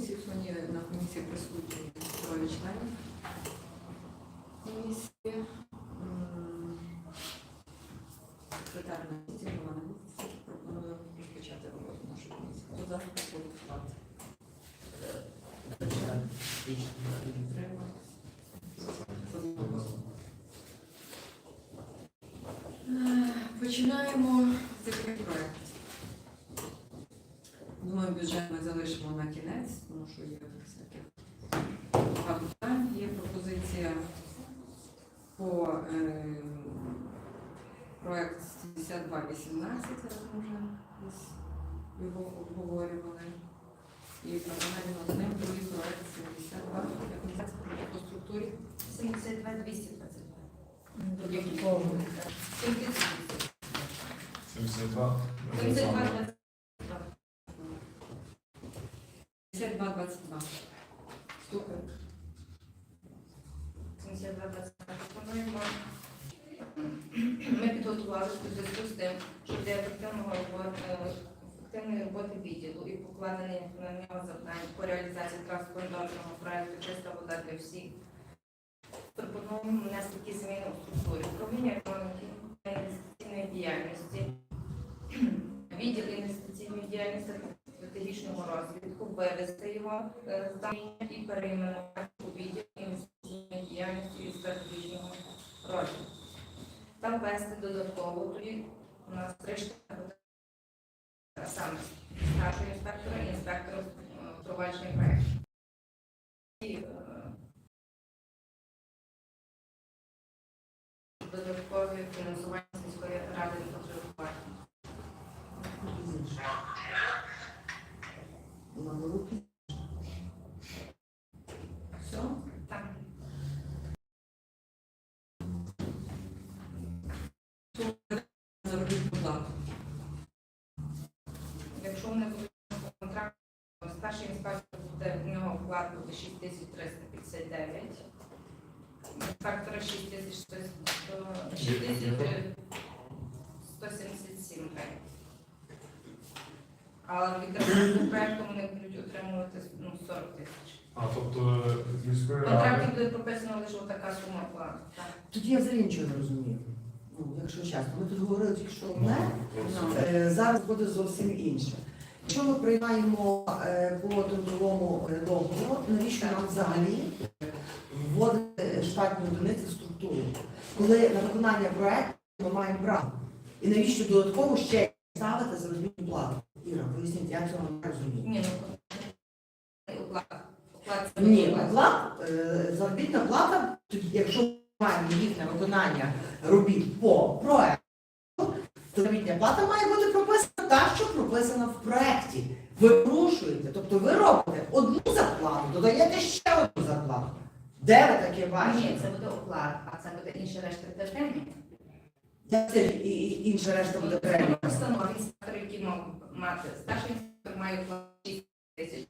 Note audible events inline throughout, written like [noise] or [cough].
комісії. Сьогодні на комісії присутні троє членів комісії. Секретар на місці, голова на місці. Пропоную розпочати роботу нашої комісії. Хто за голосувати? Підтримуємо. Е, Починаємо цей проект. Думаю, бюджет ми залишимо на кінець, тому що є багато питань. Є пропозиція по е, проект 7218, зараз ми вже його обговорювали. І паралельно з ним другий проект 72, як по структурі. 72 222. Додатково. 72. 72 52-22. Слухаю. 72 22 пропонуємо. Ми підготувалися у зв'язку з тим, що для ефективного е, ефективної роботи відділу і покладення на нього завдань по реалізації транспортного проекту Чиста вода для всіх. Пропонуємо внести такі зміни у структурі управління економіки та інвестиційної діяльності, [clears throat] відділ інвестиційної діяльності стратегічного розвитку, вивести його е, з заміння і перейменувати у відділ інвестиційної діяльності і стратегічного розвитку. Та ввести додатково тоді у нас три штати саме старшого інспектора і інспектора е, впровадження проєкту. Е, Додаткові фінансування сільської ради не Все? Так. Заробітну плату. Якщо вони будуть по контракту, старший інспектор буде в нього вклад буде 6359, інспектора 6177 гривень. Але від державного проекту вони будуть отримувати ну, 40 тисяч. А, тобто з міської В контракті буде прописано лише така сума. Так. Тоді я взагалі нічого не розумію. Ну, якщо чесно, ми тут говорили тільки що Ну, одне, е, зараз буде зовсім інше. Якщо ми приймаємо е, по трудовому е, договору, навіщо нам взагалі вводити штатні одиниці в структуру? Коли на виконання проекту ми маємо право. І навіщо додатково ще ставити заробітну плату? Іра, поясніть, я цього не розумію. Ні, ну це Ні, оклад, е, заробітна плата, тоді, якщо ми маємо їхнє виконання робіт по проекту, то заробітна плата має бути прописана так, що прописана в проекті. Ви порушуєте, тобто ви робите одну зарплату, додаєте ще одну зарплату. Де ви таке Ні, це буде уклад, а це буде інша решта тиждень. Як це і, і інша решта буде? Постанова інспектор, який мав мати старший інспектор, має 6 тисяч.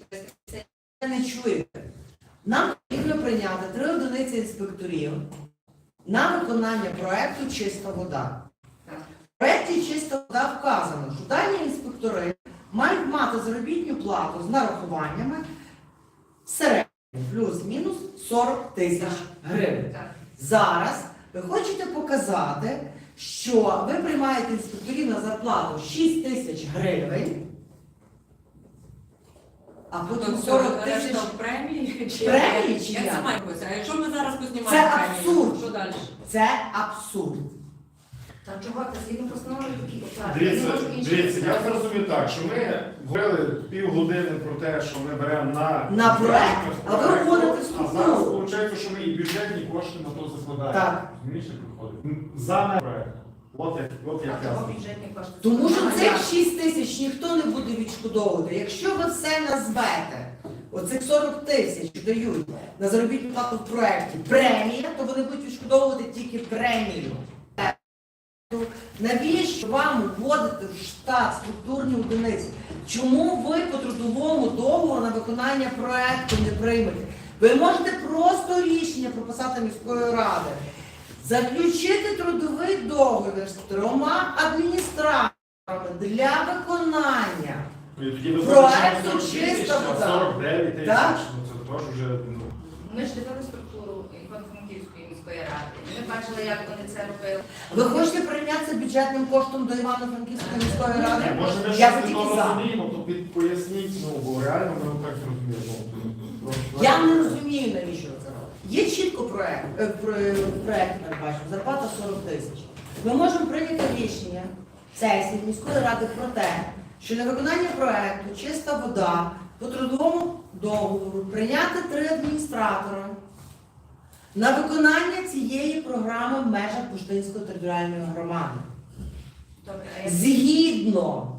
Це не чуєте. Нам потрібно прийняти три одиниці інспекторів на виконання проекту Чиста вода. В проекті Чиста вода вказано, що дані інспектори мають мати заробітню плату з нарахуваннями в середньому плюс-мінус 40 тисяч гривень. Зараз ви хочете показати, що ви приймаєте інспекторів на зарплату 6 тисяч гривень, а потім 40 тисяч. премії? Чи Премії чи як це має бути? А якщо ми зараз познімаємо Це премію, абсурд. що далі? Це абсурд. Та чого ти згідно постанови такий уклад? Дивіться, я зрозумів так, що ми говорили півгодини про те, що ми беремо на, На проект, а ви А структуру. зараз виходить, що ми і бюджетні кошти на то закладаємо. Так. Розумієш, як виходить? За мене проект. От як, от як я чого бюджетні кошти? Тому що цих як? 6 тисяч ніхто не буде відшкодовувати. Якщо ви все назвете, оцих 40 тисяч дають на заробітну плату в проєкті премія, то вони будуть відшкодовувати тільки премію. Навіщо вам вводити в штат структурні одиниці? Чому ви по трудовому договору на виконання проекту не приймете? Ви можете просто рішення прописати міської ради, заключити трудовий договір з трьома адміністраторами для виконання І тоді Проекту бачите, чиста вода. 49 тисяч, Так. ну це теж вже, ну, Ми ж дивили структуру Івано-Франківської міської ради. і Ми бачили, як вони це робили. Ви хочете прийнятися бюджетним коштом до Івано-Франківської міської ради? може ми Я щось би не тільки за. розуміємо, то під- поясніть, ну, бо реально ми так розуміємо. Я не розумію, навіщо ви це робите. Є чітко проект, е, про- проект передбачено, зарплата 40 тисяч. Ми можемо прийняти рішення сесії міської ради про те, що на виконання проекту чиста вода по трудовому договору прийняти три адміністратори на виконання цієї програми в межах Буштинської територіальної громади. Згідно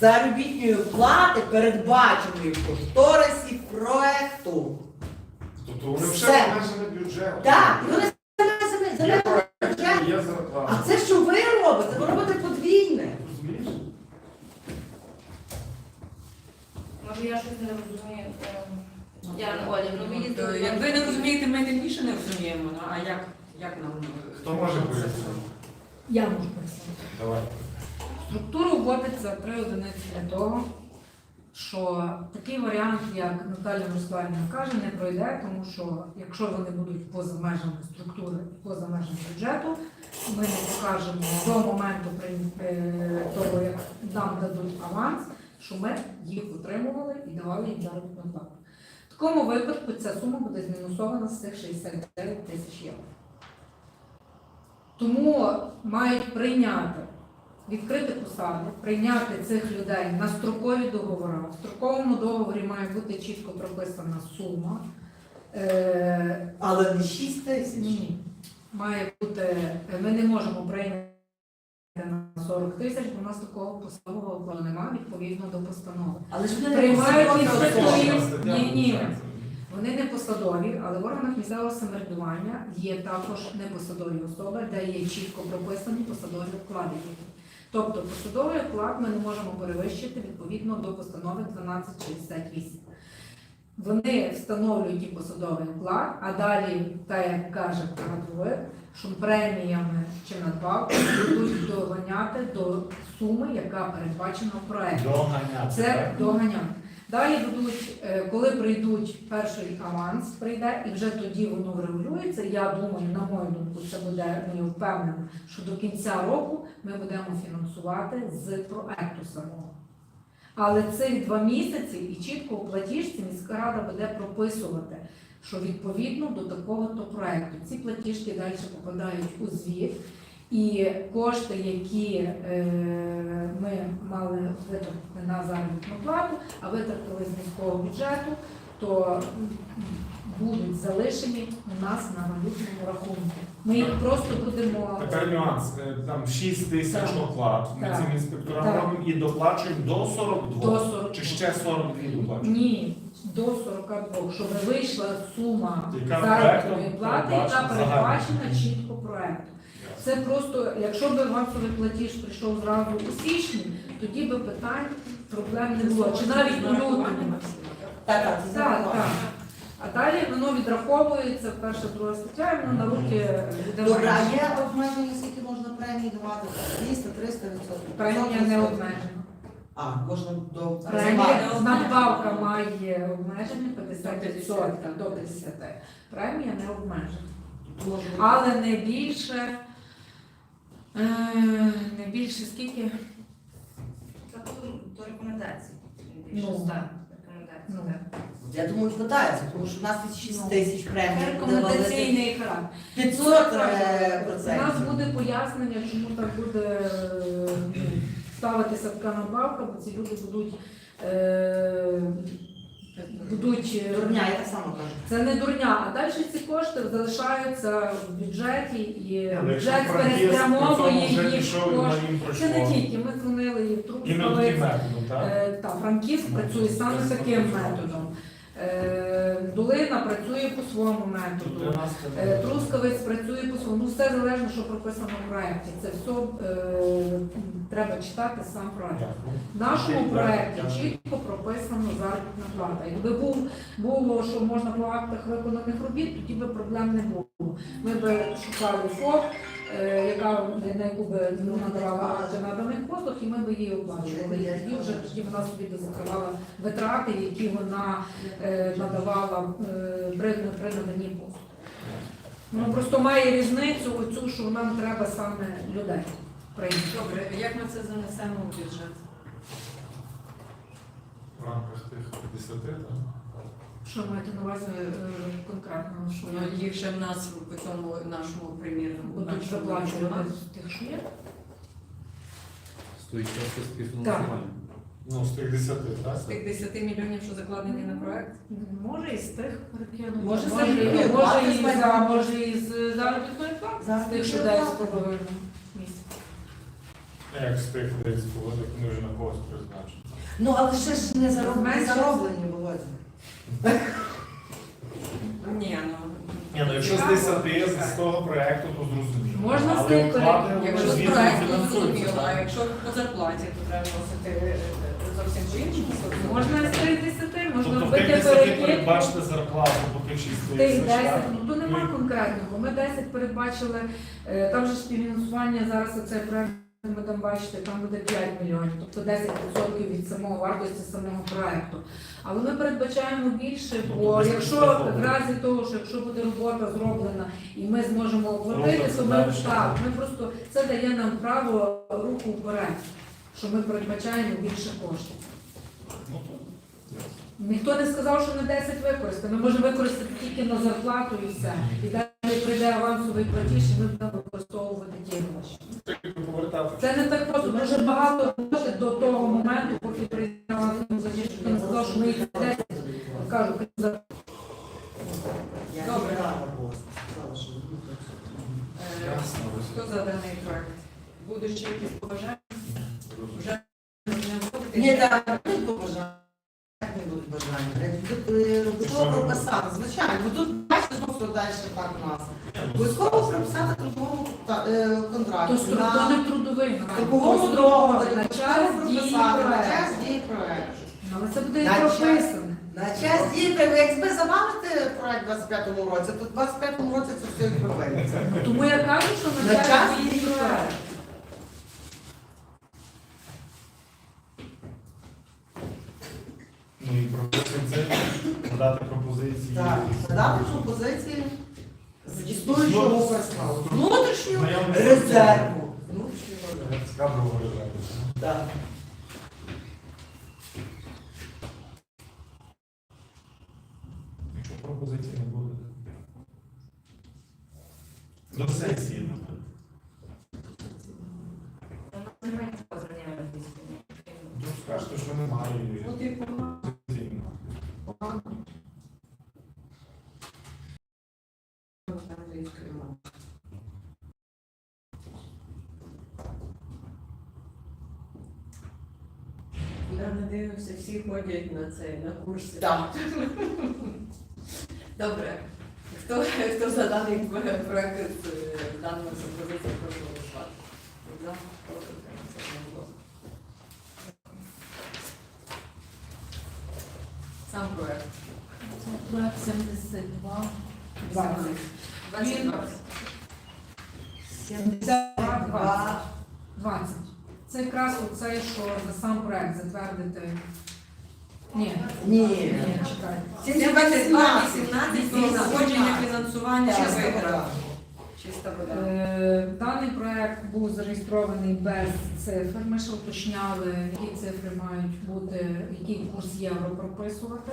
заробітної плати, передбаченої в кошторисі проекту. Тобто вони вже Все. обмежені бюджетом. Так, і вони самі Є бюджет. А це що ви робите? Ви робите подвійне. Розумієш? може я щось не розумію? Яна Оля, ну ви От, їздили. е, Як ви не розумієте, ми тим більше не розуміємо. Ну, а як, як нам е, Хто може це пояснити? Я можу пояснити. Давай. Структура вводиться три одиниці для того, що такий варіант, як Наталя Русланівна каже, не пройде, тому що якщо вони будуть поза межами структури і поза межами бюджету, ми не покажемо до моменту е, того, як нам дадуть аванс, що ми їх отримували і давали їм заробітну плату. Такому випадку ця сума буде змінусована з цих 69 тисяч євро. Тому мають прийняти відкрити посади, прийняти цих людей на строкові договори. В строковому договорі має бути чітко прописана сума. Е, Але не 6 тисяч. ні, має бути, ми не можемо прийняти на 40 тисяч, бо у нас такого посадового плану немає відповідно до постанови. Але ж вони не Приймають. Ні, ні. Вони не посадові, але в органах місцевого самоврядування є також непосадові особи, де є чітко прописані посадові оклади. їхні. Тобто посадовий оклад ми не можемо перевищити відповідно до постанови 1268. Вони встановлюють і посадовий оклад, а далі, так як каже кадровик, що преміями чи надбавками будуть доганяти до суми, яка передбачена в проекті. Доганяти. Це доганяти. Далі будуть, е, коли прийдуть перший аванс, прийде, і вже тоді воно врегулюється. Я думаю, на мою думку, це буде ну, я впевнена, що до кінця року ми будемо фінансувати з проекту самого. Але цих два місяці і чітко у платіжці міська рада буде прописувати, що відповідно до такого-то проекту ці платіжки далі попадають у звіт. І кошти, які е, ми мали витратити на заробітну плату, а витратили з міського бюджету, то будуть залишені у нас на валютному рахунку. Ми їх просто будемо Тепер нюанс. Е, Там 6 тисяч Так. оклад. Ми Так. цим інспекторам Так. робимо і доплачуємо до 42. до 40. Чи ще 42 доплачуємо? Ні, до 42, щоб вийшла сума Яка заробітної проектом плати, яка передбачена чітко проекту. Це просто, якщо б авансовий платіж прийшов зразу у січні, тоді би питань, проблем не було. Чи навіть у лютому. Так, так, Так, так. А далі воно відраховується, перша, друга стаття, і воно на руки буде Добре, а є обмеження, скільки можна премії давати? 200, 300 відсотків? Премія не обмежена. А, можна до Премія надбавка має обмеження 50% до 50%. Премія не обмежена. Але не більше, е, не більше скільки? Це до- до рекомендацій. Ну. Так, рекомендацій. Ну. так. Я думаю, вкладається, тому що в нас від 6 тисяч Це премії буде валити рекомендаційний характер. 500 е, У нас буде пояснення, чому так буде е, ну, ставитися така надбавка, бо ці люди будуть. е, Будуть е, Дурня, я так само кажу. Це не дурня, а далі ці кошти залишаються в бюджеті і Але якщо бюджет Франківськ при переспрямовує вже їх пішов, і кошти. їм Це не пройшло. тільки. Ми дзвонили і в таким методом, так? Е, Та Франківськ працює саме таким методом. Е, Долина працює по своєму методу. Е, Трускавець працює по своєму. Ну все залежно, що прописано в проєкті. Це все е, треба читати сам проєкт. В нашому проєкті чітко прописано заробітна плата. Якби був було, що можна по актах виконаних робіт, тоді би проблем не було. Ми би шукали ФОП, яка на яку би ну, надавала наданих послуг, і ми би її оплачували. І тоді вже тоді вона собі закривала витрати, які вона е, надавала е, при, наданні послуг. Воно просто має різницю оцю, що нам треба саме людей прийняти. Добре, як ми це занесемо у бюджет? В рамках тих 50, так? Що маєте на увазі е, конкретно, що Ну, їх ще в нас в цьому нашому примірному будуть нашому з тих, що є? Стоїть час співфінансування. Ну, з тих 10, так? З тих 10 мільйонів, що закладені на проект? Може і з тих перекинути. Може, може, і- перекинути. може, і за, з може і з заробітної плати. З тих, що дає з плати. половиною. Як з тих десь погодок, вони вже на когось призначені. Ну, але ще ж не зароблені, Менше. зароблені, Володя. Ні, ну. Ні, ну якщо з 10 з того проекту, то зрозуміло. Можна з Але тих оплати, Якщо з звісно, фінансуються, зрозуміло, а так. якщо по зарплаті, то треба носити е, зовсім по-іншому. Можна з тих 10, можна Тобто в тих робити 10 перекидку. передбачити зарплату по тих 6 Тих 10, ну то нема конкретного. Ми 10 передбачили, е, там же ж співфінансування зараз оцей проект, ми там бачите, там буде 5 мільйонів, тобто 10% від самого вартості самого проекту. Але ми передбачаємо більше, бо Тобто якщо в разі того, що якщо буде робота зроблена і ми зможемо оплатити, то ми так, ми просто це дає нам право руху вперед, що ми передбачаємо більше коштів. Ну. Ніхто не сказав, що на 10 використати. Ми можемо використати тільки на зарплату і все. І далі прийде авансовий платіж, і ми будемо кажу, за- Добре. Е, Хто за даний проект? Будуть ще якісь побажання? Вже не вводити? Ні, так, не побажання. Не будуть бажання? Е, Обов'язково прописати, звичайно, бо тут бачите, знову далі так у нас. Обов'язково прописати в трудовому та- е, то контракті. на трудовий. Трудовому договорі, на час дії проекту. Але це буде і На На час якби завалити проект у 25-му році, то в 25-му році це все відбувається. Тому я кажу, що На на час час проекту. проекту. Ну і пропозиції це надати пропозиції. Так, надати пропозиції з існуючого персоналу. Внутрішнього резерву. Внутрішнього резерву. З кадрового резерву. Так. Якщо пропозиції не буде. До сесії. напевно. Немає такого зрання англійської. Ну, скажете, що немає. Ну, типу. Я не дивлюся, всі ходять на цей, на курси. Так. Добре. Хто, хто за даний проект з даною пропозицією прошу голосувати? За, проти, утримався, одноголосно. Сам проект. Це проект 72. 20. 22. 72. 20. Це якраз оцей, що за сам проект затвердити. Ні, Ні. ні, чекай. 72, 18 про знаходження фінансування Чиста вода. Чиста вода. Е, Даний проект був зареєстрований без цифр. Ми ще уточняли, які цифри мають бути, який курс євро прописувати.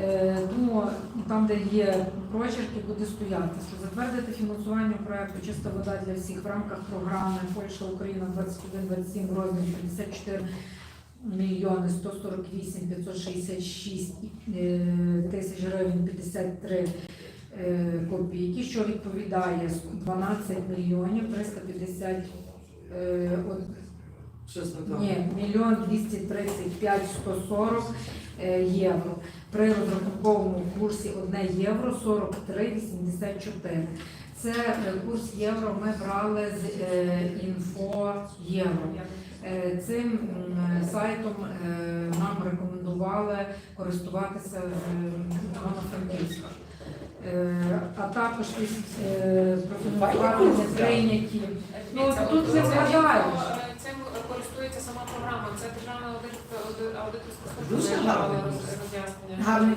Е, Тому там, де є прочерки, буде стояти, що затвердити фінансування проекту Чиста вода для всіх в рамках програми Польща Україна 21-27 розмір 54 мільйони 148 566 е, тисяч гривень 53 е, копійки, що відповідає 12 мільйонів 350 е, от, Щось не так. ні, мільйон 235 140 е, євро. При розрахунковому курсі 1 євро 43,84. Це е, курс євро ми брали з е, інфо євро. Е, Цим сайтом нам рекомендували користуватися Івано-Франківська. А також е, прийняті. Ну, тут не вгадаєш. Користується сама програма. Це державна аудит- аудиторська Дуже гарно. роз'яснення. Гарний.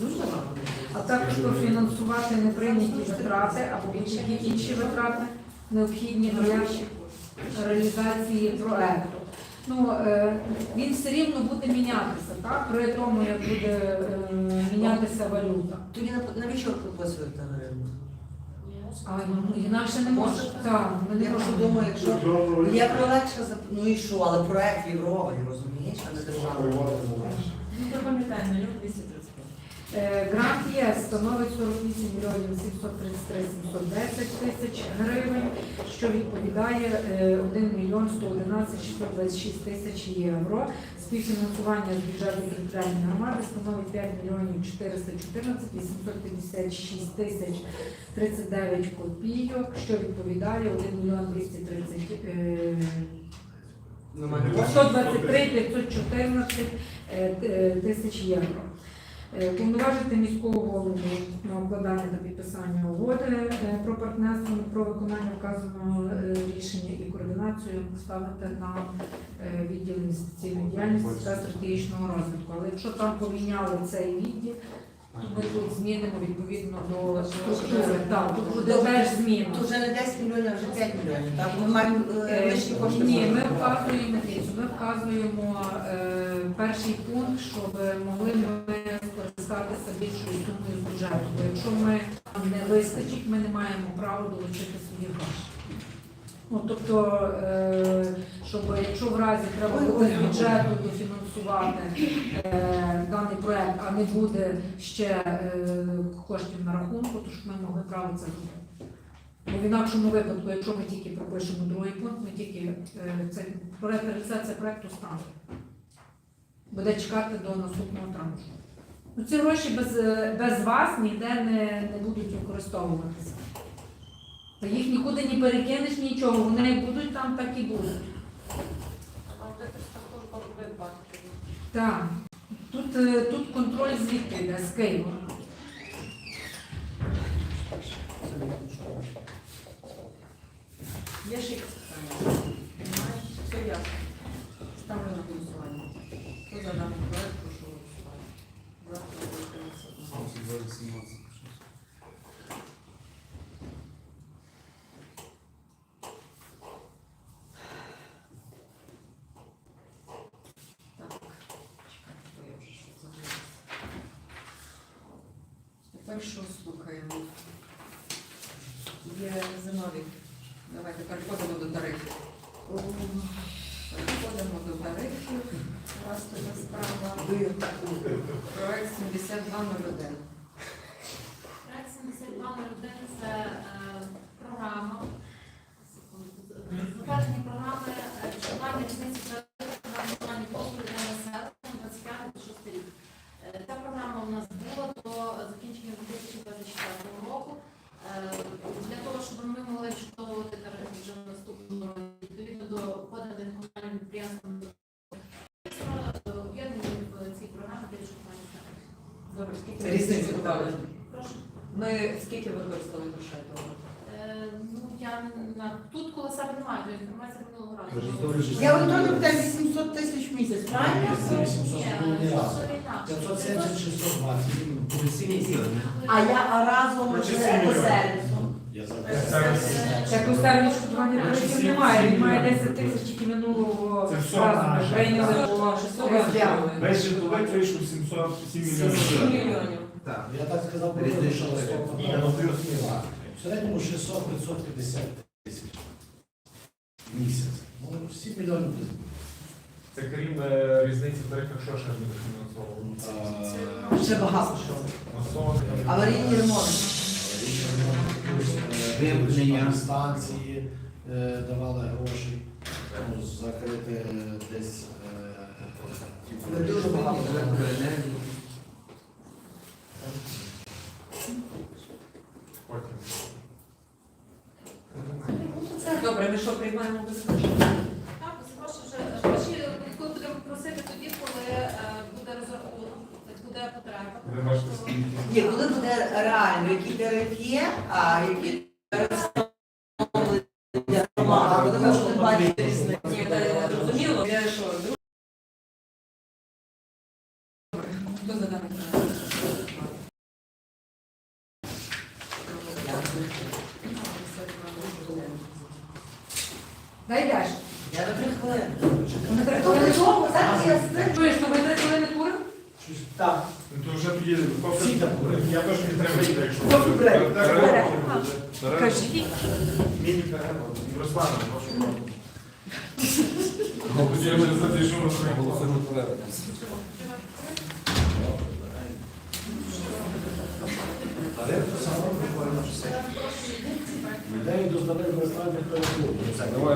Дуже гарно. А також профінансувати неприйняті витрати або будь-які інші витрати, необхідні для реалізації проекту. Ну, е, він все рівно буде мінятися, так? При тому, як буде е, мінятися валюта. Тоді нав- навіщо ви прописуєте гривню? А ну, інакше не може. Так, ми не Я просто можемо. думаю, якщо я пролегше зап- ну і що, але проект євровий, розумієш, а не державний. Ну, то пам'ятаємо, мільйон 235. Е, Грант ЄС становить 48 мільйонів 733 710 тисяч гривень, що відповідає е, 1 мільйон 111 626 тисяч євро. Співфінансування з бюджету територіальної громади становить 5 мільйонів 414 856 тисяч 39 копійок, що відповідає 1 мільйон 230 е, 123 514 е, е, тисяч євро. Е, Повноважити міського голову на укладання та підписання угоди е, про партнерство про виконання вказаного е, рішення і координацію ставити на відділ інвестиційної діяльності та стратегічного розвитку. Але якщо там поміняли цей відділ, то ми тут змінимо відповідно до структури. Так, тут буде теж зміна. То вже не 10 мільйонів, а вже 5 мільйонів. Так, ми маємо лишні кошти. Ні, ми вказуємо ми вказуємо перший пункт, щоб могли ми скористатися більшою сумою бюджету. Бо якщо ми не вистачить, ми не маємо права долучити свої гроші. Ну, тобто, е, щоб якщо в разі треба буде з бюджету дофінансувати е, даний проект, а не буде ще е, коштів на рахунку, то щоб ми могли право це зробити. Бо в інакшому випадку, якщо ми тільки пропишемо другий пункт, ми тільки це проект реалізація проекту стане. Буде чекати до наступного траншу. Ну, ці гроші без, е, без вас ніде не, не будуть використовуватися. Та їх нікуди не перекинеш нічого, вони як будуть там, так і будуть. Так. Тут, е, тут контроль звідти йде, з Києва. Є ще якісь питання? Все ясно. Ставлю на голосування. Хто за даний проект, що слухаємо? Є зимові. Давайте переходимо до тарифів. Переходимо до тарифів. У вас така справа. Проект 7201. Проект минулого разу. Я електронно питаю 800 тисяч в місяць, правильно? Ні, що інакше. 570 620 комісійні А я а разом мільйонів. сервісу. Я Як у сервіс відшкодування тарифів немає, він має 10 тисяч тільки минулого Це все разу. Наше. прийняли по розгляду. Весь житловий вийшов 707 7 мільйонів. мільйонів. Так, я так сказав, що тарифів. стоп Ні, ну. В середньому 600-550 тисяч місяць. Ну, 7 мільйонів. Це крім е, різниці в тарифах, що ще не дофінансовувало? А, Ще багато що. Масон. Аварійні ремонти. Вимкнення. Станції е, давали гроші, ну, закрити е, десь е, ті дуже багато. Електроенергії. маємо без. Так, без вже гроші будемо просити тоді, коли е, буде розрахунок, буде потреба. Ні, коли буде реально, які тариф є, а які тарифи для громади, коли бачити різницю. Я що друг- Дай далі. Я на три хвилини. Ми То для чого? Зараз я знаю. Чуєш, то ми три хвилини туримо? Так. Ну, То вже тоді кофе. Я теж не треба йти, якщо. Кофе брейк. Кажіть. Міні-перерва. Руслана, прошу. Ну, тоді я вже запишу на своїм. Але це саме буквально все. Ідеї до здоров'я використання перебуває. Давай,